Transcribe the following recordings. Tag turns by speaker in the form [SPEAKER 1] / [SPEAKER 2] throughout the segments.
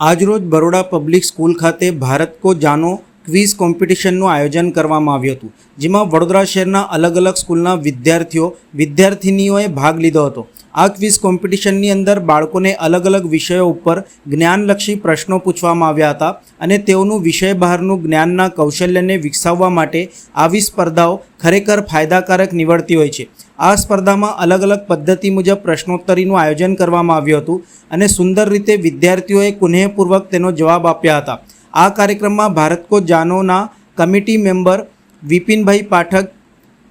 [SPEAKER 1] આજરોજ Baroda public school ખાતે ભારત કો જાનો ક્વિઝ કોમ્પિટિશનનું આયોજન કરવામાં આવ્યું હતું, જેમાં વડોદરા શહેરના અલગ અલગ સ્કૂલના વિદ્યાર્થીઓ, વિદ્યાર્થિનીઓએ ભાગ લીધો હતો. આ ક્વિઝ કોમ્પિટિશનની અંદર બાળકોને અલગ અલગ વિષયો ઉપર જ્ઞાનલક્ષી પ્રશ્નો પૂછવામાં આવ્યા હતા અને તેઓનું વિષય બહારનું જ્ઞાનના કૌશલ્યને વિકસાવવા માટે આવી સ્પર્ધાઓ ખરેખર ફાયદાકારક નીવડતી હોય છે. આ સ્પર્ધામાં અલગ અલગ પદ્ધતિ મુજબ પ્રશ્નોત્તરીનું આયોજન કરવામાં આવ્યું હતું અને સુંદર રીતે વિદ્યાર્થીઓએ કુનેહપૂર્વક તેનો જવાબ આપ્યા હતા. આ કાર્યક્રમમાં ભારત કો જાનોના કમિટી મેમ્બર વિપિનભાઈ પાઠક,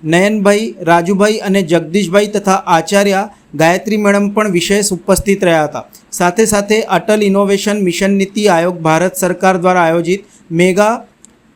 [SPEAKER 1] નયનભાઈ, રાજુભાઈ અને જગદીશભાઈ તથા આચાર્ય ગાયત્રી મેડમ પણ વિશેષ ઉપસ્થિત રહ્યા હતા. સાથે સાથે અટલ ઇનોવેશન મિશન નીતિ આયોગ ભારત સરકાર દ્વારા આયોજિત મેગા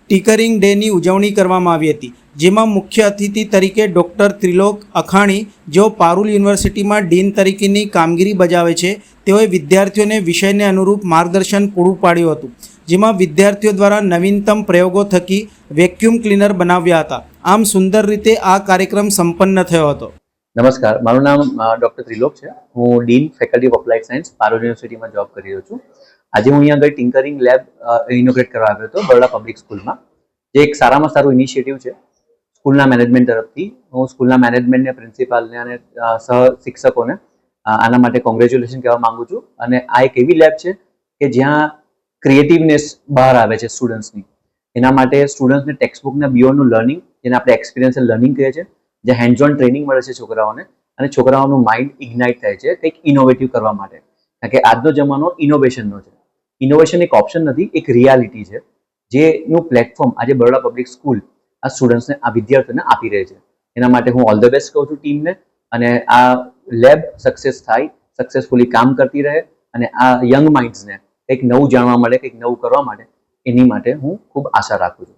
[SPEAKER 1] ટીકરિંગ ડેની ઉજવણી કરવામાં આવી હતી, જેમાં મુખ્ય અતિથિ તરીકે ડૉક્ટર ત્રિલોક અખાણી, જેઓ પારુલ યુનિવર્સિટીમાં ડીન તરીકેની કામગીરી બજાવે છે, તેઓએ વિદ્યાર્થીઓને વિષયને અનુરૂપ માર્ગદર્શન પૂરું પાડ્યું હતું. જેમાં વિદ્યાર્થીઓ દ્વારા નવીનતમ પ્રયોગો થકી વેક્યુમ ક્લીનર બનાવ્યા હતા. આમ સુંદર રીતે આ કાર્યક્રમ સંપન્ન થયો હતો.
[SPEAKER 2] નમસ્કાર, મારું નામ ડૉક્ટર ત્રિલોક છે. હું dean faculty of applied science Parul યુનિવર્સિટીમાં જોબ કરી રહ્યો છું. આજે હું અહીંયા આગળ ટિંકરિંગ લેબ ઇનોગ્રેટ કરવા આવ્યો હતો, બરોડા પબ્લિક સ્કૂલમાં જે એક સારામાં સારું ઇનિશિયેટિવ છે, સ્કૂલના મેનેજમેન્ટ તરફથી. હું સ્કૂલના મેનેજમેન્ટને પ્રિન્સિપાલને અને સહ શિક્ષકોને આના માટે કોંગ્રેચ્યુલેશન કહેવા માંગુ છું. અને આ એક એવી લેબ છે કે જ્યાં ક્રિએટિવનેસ બહાર આવે છે સ્ટુડન્ટ્સની એના માટે સ્ટુડન્ટ્સને ટેક્સ્ટબુકના બિયોન્ડનું લર્નિંગ જેને આપણે એક્સપિરિયન્સ લર્નિંગ કહીએ છીએ, જે હેન્ડઝોન ટ્રેનિંગ મળે છે છોકરાઓને, અને છોકરાઓનું માઇન્ડ ઇગ્નાઇટ થાય છે કંઈક ઇનોવેટિવ કરવા માટે. કારણ કે આજનો જમાનો ઇનોવેશનનો છે. ઇનોવેશન એક ઓપ્શન નથી, એક રિયાલિટી છે, જેનું પ્લેટફોર્મ આજે બરોડા પબ્લિક સ્કૂલ આ સ્ટુડન્ટ્સને આ વિદ્યાર્થીઓને આપી રહે છે. એના માટે હું ઓલ ધ બેસ્ટ કહું છું ટીમને અને આ લેબ સક્સેસ થાય સક્સેસફુલી કામ કરતી રહે, અને આ યંગ માઇન્ડ્સને કંઈક નવું જાણવા મળે, કંઈક નવું કરવા માટે એની માટે હું ખૂબ આશા રાખું છું.